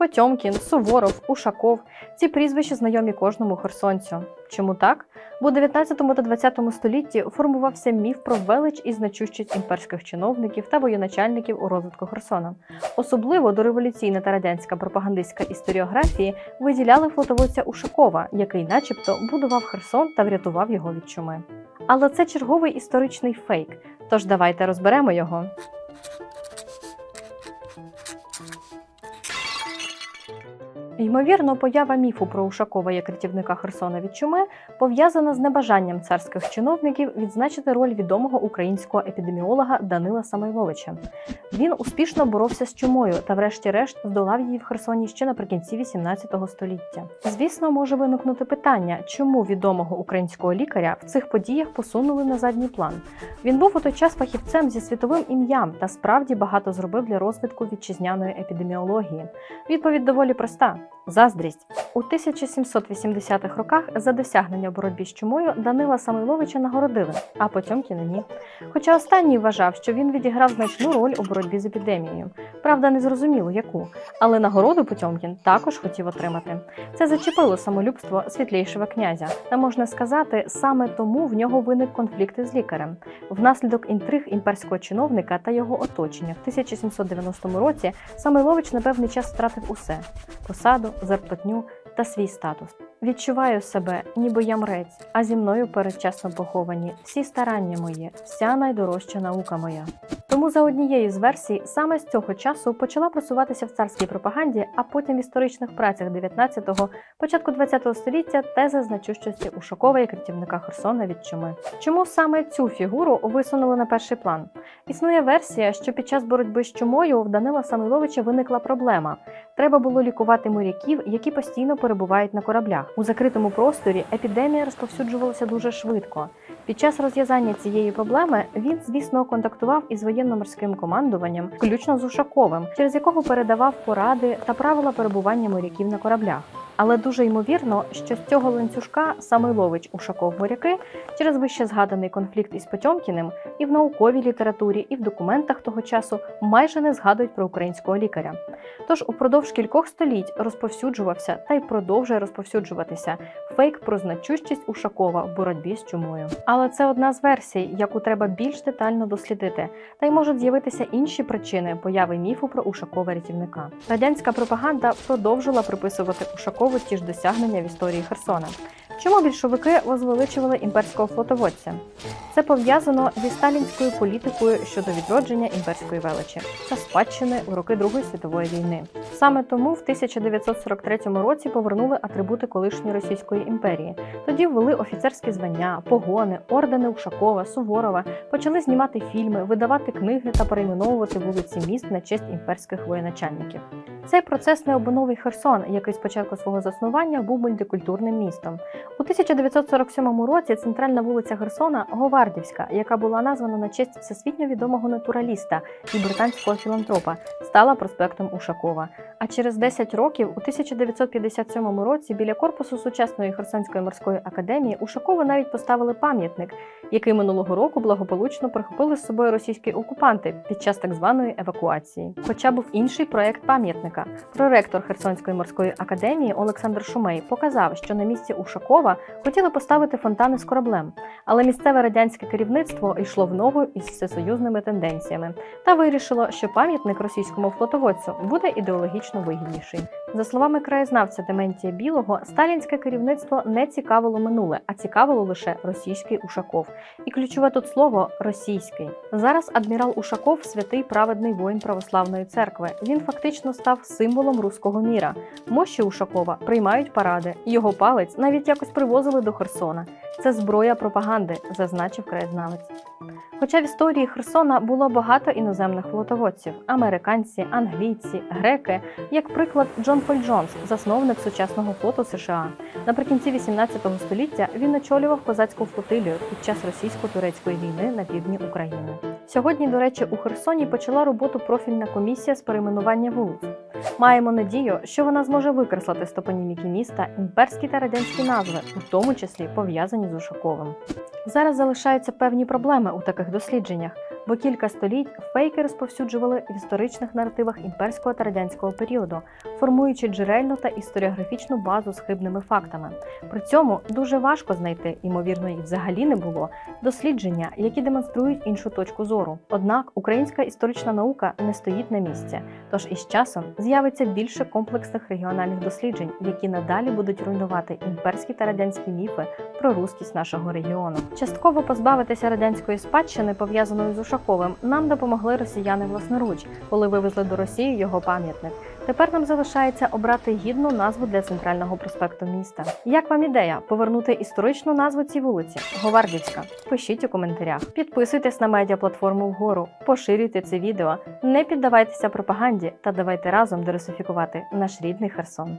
Потьомкін, Суворов, Ушаков ці прізвища знайомі кожному херсонцю. Чому так? Бо у 19 та 20 столітті формувався міф про велич і значущість імперських чиновників та воєначальників у розвитку Херсона. Особливо дореволюційна та радянська пропагандистська історіографії виділяли флотоводця Ушакова, який, начебто, будував Херсон та врятував його від чуми. Але це черговий історичний фейк. Тож давайте розберемо його. Ймовірно, поява міфу про Ушакова як рятівника Херсона від чуми пов'язана з небажанням царських чиновників відзначити роль відомого українського епідеміолога Данила Самойловича. Він успішно боровся з чумою та, врешті-решт, здолав її в Херсоні ще наприкінці 18 століття. Звісно, може виникнути питання, чому відомого українського лікаря в цих подіях посунули на задній план. Він був у той час фахівцем зі світовим ім'ям та справді багато зробив для розвитку вітчизняної епідеміології. Відповідь доволі проста. Заздрість у 1780-х роках за досягнення в боротьбі з чумою Данила Самойловича нагородили, а Потьомкіна ні. Хоча останній вважав, що він відіграв значну роль у боротьбі з епідемією. Правда, не зрозуміло яку, але нагороду Потьомкін також хотів отримати. Це зачепило самолюбство світлейшого князя. Та можна сказати, саме тому в нього виник конфлікт із лікарем. Внаслідок інтриг імперського чиновника та його оточення в 1790 році Самойлович на певний час втратив усе посаду, зарплатню та свій статус. Відчуваю себе, ніби я мрець, а зі мною передчасно поховані всі старання мої, вся найдорожча наука моя. Тому за однією з версій, саме з цього часу почала просуватися в царській пропаганді, а потім в історичних працях 19-го, початку 20-го століття теза значущості Ушакова як рятівника Херсона від чуми. Чому саме цю фігуру висунули на перший план? Існує версія, що під час боротьби з чумою в Данила Самойловича виникла проблема. Треба було лікувати моряків, які постійно перебувають на кораблях. У закритому просторі епідемія розповсюджувалася дуже швидко. Під час розв'язання цієї проблеми він, звісно, контактував із воєнно-морським командуванням, включно з Ушаковим, через якого передавав поради та правила перебування моряків на кораблях. Але дуже ймовірно, що з цього ланцюжка саме ловить Ушаков моряки через вище згаданий конфлікт із Потьомкіним і в науковій літературі, і в документах того часу майже не згадують про українського лікаря. Тож упродовж кількох століть розповсюджувався та й продовжує розповсюджуватися фейк про значущість Ушакова в боротьбі з чумою. Але це одна з версій, яку треба більш детально дослідити, та й можуть з'явитися інші причини появи міфу про Ушакова рятівника. Радянська пропаганда продовжила приписувати Ушакову ті ж досягнення в історії Херсона. Чому більшовики возвеличували імперського флотоводця? Це пов'язано зі сталінською політикою щодо відродження імперської величі та спадщини в роки Другої світової війни. Саме тому в 1943 році повернули атрибути колишньої Російської імперії. Тоді ввели офіцерські звання, погони, ордени Ушакова, Суворова, почали знімати фільми, видавати книги та перейменовувати вулиці міст на честь імперських воєначальників. Цей процес не обманув і Херсон, який спочатку свого заснування був мультикультурним містом. У 1947 році центральна вулиця Херсона Говардівська, яка була названа на честь всесвітньо відомого натураліста і британського філантропа, стала проспектом Ушакова. А через 10 років, у 1957 році, біля корпусу сучасної Херсонської морської академії Ушакову навіть поставили пам'ятник, який минулого року благополучно прихопили з собою російські окупанти під час так званої евакуації. Хоча був інший проект пам'ятника. Проректор Херсонської морської академії Олександр Шумей показав, що на місці Ушакова хотіли поставити фонтани з кораблем, але місцеве радянське керівництво йшло в ногу із всесоюзними тенденціями та вирішило, що пам'ятник російському флотоводцю буде ідеологічно вигідніший. За словами краєзнавця Дементія Білого, сталінське керівництво не цікавило минуле, а цікавило лише російський Ушаков. І ключове тут слово російський. Зараз адмірал Ушаков святий праведний воїн православної церкви. Він фактично став символом руського міра. Мощі Ушакова приймають паради. Його палець навіть якось привозили до Херсона. Це зброя пропаганди, зазначив краєзнавець. Хоча в історії Херсона було багато іноземних флотоводців американці, англійці, греки, як приклад, Джон Поль Джонс, засновник сучасного флоту США. Наприкінці 18 століття він очолював козацьку флотилію під час російсько-турецької війни на півдні України. Сьогодні, до речі, у Херсоні почала роботу профільна комісія з перейменування вулиць. Маємо надію, що вона зможе викреслити з топоніміки міста імперські та радянські назви, у тому числі пов'язані з Ушаковим. Зараз залишаються певні проблеми у таких дослідженнях, бо кілька століть фейки розповсюджували в історичних наративах імперського та радянського періоду, формуючи джерельну та історіографічну базу з хибними фактами. При цьому дуже важко знайти, ймовірно, і взагалі не було дослідження, які демонструють іншу точку зору. Однак українська історична наука не стоїть на місці, тож із часом з'явиться більше комплексних регіональних досліджень, які надалі будуть руйнувати імперські та радянські міфи про рускість нашого регіону. Частково позбавитися радянської спадщини, пов'язаної з Ушаковим, нам допомогли росіяни власноруч, коли вивезли до Росії його пам'ятник. Тепер нам залишається обрати гідну назву для центрального проспекту міста. Як вам ідея повернути історичну назву цій вулиці? Говардівська. Пишіть у коментарях. Підписуйтесь на медіаплатформу вгору, поширюйте це відео, не піддавайтеся пропаганді та давайте разом дерусифікувати наш рідний Херсон.